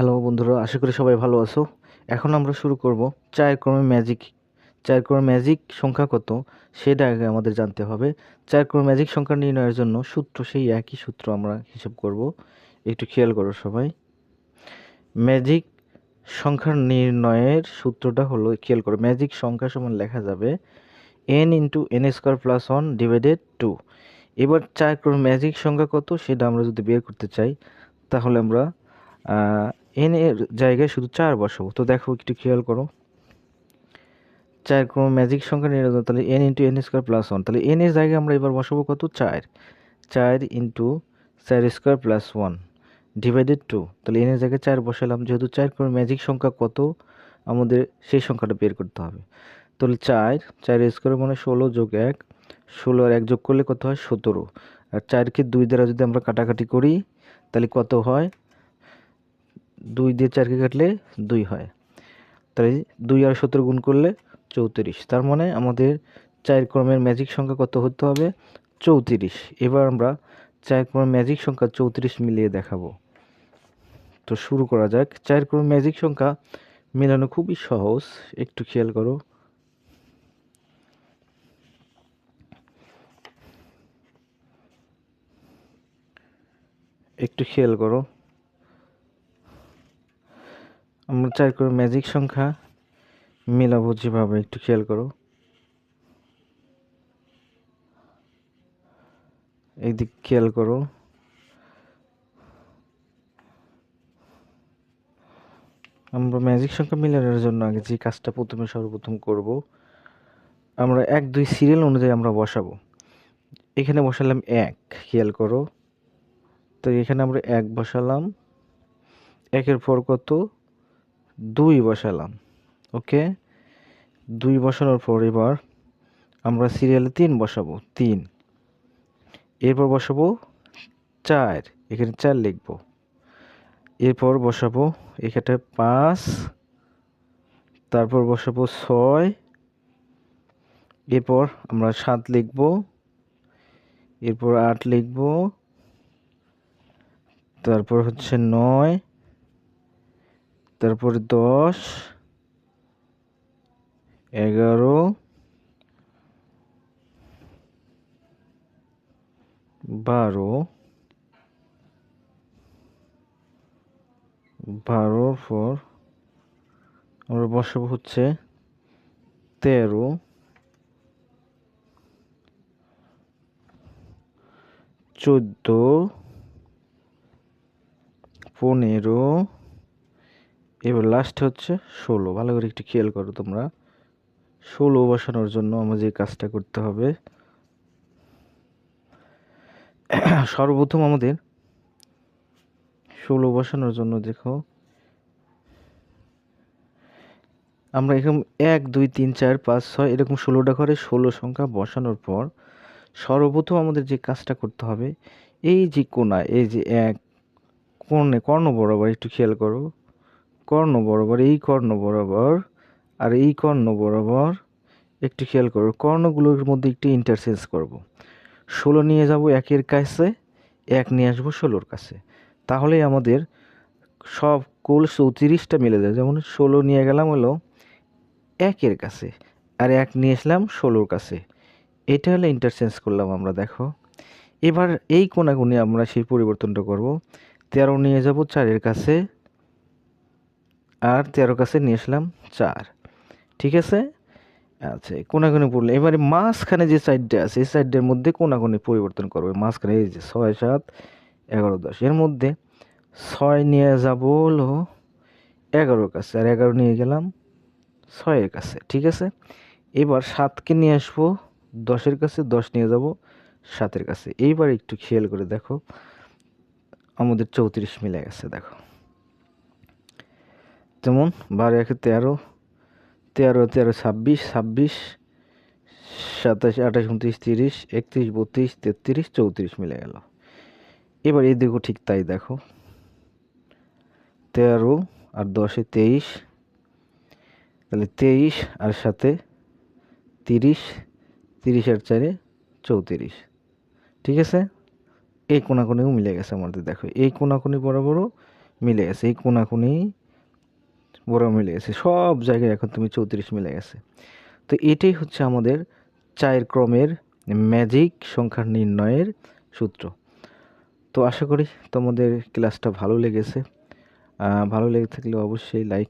Hello বন্ধুরা, আশা করি সবাই ভালো আছো। এখন আমরা শুরু করব চায়ের ক্রমে ম্যাজিক। চায়ের ক্রমে ম্যাজিক সংখ্যা কত? সেটা আগে আমাদের জানতে হবে। চায়ের ক্রমে ম্যাজিক সংখ্যা নির্ণয়ের জন্য সূত্র সেই একই সূত্র আমরা হিসাব করব। একটু খেয়াল করো সবাই। ম্যাজিক সংখ্যার নির্ণয়ের সূত্রটা হলো, খেয়াল করো, ম্যাজিক সংখ্যা সমান লেখা যাবে n into n square plus one divided two এবার চার ক্রমে ম্যাজিক সংখ্যা কত সেটা আমরা যদি বের করতে চাই, তাহলে আমরা এন এর জায়গায় শুধু চার বসাবো। তো দেখো, একটু খেয়াল করো। চার কোনো ম্যাজিক সংখ্যা নিয়ে তাহলে n into n square plus one তাহলে এন এর জায়গায় আমরা এবার বসাবো কত? চার। চার ইন্টু চার square plus one divided two তাহলে এন এর জায়গায় চার বসালাম, যেহেতু চার কোনো ম্যাজিক সংখ্যা কত? আমাদের সেই সংখ্যাটা বের করতে হবে। তাহলে চার চার স্কোয়ার মানে ষোলো যোগ এক। ষোলো আর এক যোগ করলে কত হয়? সতেরো। আর চারকে দুই দ্বারা যদি আমরা কাটাকাটি করি, তাহলে কত হয়? দুই দিয়ে চারকে কাটলে দুই হয়। তাহলে দুই আর সতেরো গুণ করলে চৌত্রিশ। তার মানে আমাদের চার ক্রমের ম্যাজিক সংখ্যা কত হতে হবে? চৌত্রিশ। এবার আমরা চার ক্রমের ম্যাজিক সংখ্যা চৌত্রিশ মিলিয়ে দেখাবো। তো শুরু করা যাক। চার ক্রমের ম্যাজিক সংখ্যা মেলানো খুবই সহজ। একটু খেয়াল করো। একটু খেয়াল করো। আমরা চার করে ম্যাজিক সংখ্যা মেলাবো যেভাবে, একটু খেয়াল করো। এই দিক খেয়াল করো। আমরা ম্যাজিক সংখ্যা মিলানোর জন্য আগে যে কাজটা প্রথমে সর্বপ্রথম করব, আমরা এক, দুই সিরিয়াল অনুযায়ী আমরা বসাবো। এখানে বসালাম এক, খেয়াল করো। তো এখানে আমরা এক বসালাম। একের পর কত? দুই বসালাম, ওকে? দুই বসানোর পর এবার আমরা সিরিয়ালে তিন বসাবো, তিন। এরপর বসাবো চার, এখানে চার লিখব। এরপর বসাবো এখানে পাঁচ, তারপর বসাবো ছয়, এরপর আমরা সাত লিখব, এরপর আট লিখব, তারপর হচ্ছে নয় তারপরে দশ এগারো বারো বারোর পর আমরা বসাবো হচ্ছে তেরো চোদ্দ পনেরো এবার লাস্ট হচ্ছে ষোলো। ভালো করে একটু খেয়াল করো তোমরা। ষোলো বসানোর জন্য আমাদের যে কাজটা করতে হবে। সর্বপ্রথম আমাদের ষোলো বসানোর জন্য দেখো। আমরা এরকম এক, দুই, তিন, চার, পাঁচ, ছয় এরকম ষোলোটা ঘরে ষোলো সংখ্যা বসানোর পর সর্বপ্রথম আমাদের যে কাজটা করতে হবে, এই যে কোনা এই যে এক কর্ণে কর্ণ বরাবর একটু খেয়াল করো। কর্ণ বরাবর, এই কর্ণ বরাবর আর এই কর্ণ বরাবর একটু খেয়াল করো, কর্ণগুলোর মধ্যে একটি ইন্টারচেঞ্জ করব। ষোলো নিয়ে যাব একের কাছে, এক নিয়ে আসব ষোলোর কাছে। তাহলে আমাদের সব কোল চৌত্রিশটা মিলে যায়। যেমন ষোলো নিয়ে গেলাম হলো একের কাছে আর এক নিয়ে আসলাম ষোলোর কাছে। এটা হলে ইন্টারচেঞ্জ করলাম আমরা, দেখো। এবার এই কোনাগুনি আমরা সেই পরিবর্তনটা করব। তেরো নিয়ে যাব চারের কাছে আর তেরো কাছে নিয়ে আসলাম চার। ঠিক আছে? আচ্ছা কোনাগুনি পড়লে। এবারে মাঝখানে যে সাইডটা আছে, এই সাইডের মধ্যে কোনাগুনি পরিবর্তন করবে মাঝখানে এই যে ছয়, সাত, এগারো, দশ। এর মধ্যে ছয় নিয়ে যাব হলো এগারোর কাছে। আর এগারো নিয়ে গেলাম ছয়ের কাছে। ঠিক আছে? এবার সাতকে নিয়ে আসব দশের কাছে, দশ নিয়ে যাব সাতের কাছে। এইবার একটু খেয়াল করে দেখো। আমাদের চৌত্রিশ মিলে গেছে, দেখো। যেমন বারো একে তেরো তেরো তেরো, ছাব্বিশ ছাব্বিশ, সাতাশ, আঠাশ, উনত্রিশ, তিরিশ, একত্রিশ, বত্রিশ, তেত্রিশ, চৌত্রিশ মিলে গেল। এবার এই দিকেও ঠিক তাই দেখো। তেরো আর দশে তেইশ, তাহলে তেইশ আর সাথে তিরিশ তিরিশ আর চারে চৌত্রিশ। ঠিক আছে? এই কোনাকুনিও মিলে গেছে আমাদের দেখো। এই কোনাকুনি বরাবরও মিলে গেছে। এই কোনাকুনি বড় মিলে গেছে, সব জায়গায় এখন তুমি চৌত্রিশ মিলে গেছে। তো এটাই হচ্ছে আমাদের চায়ের ক্রমের ম্যাজিক সংখ্যা নির্ণয়ের সূত্র। তো আশা করি তোমাদের ক্লাসটা ভালো লেগেছে। ভালো লেগে থাকলে অবশ্যই লাইক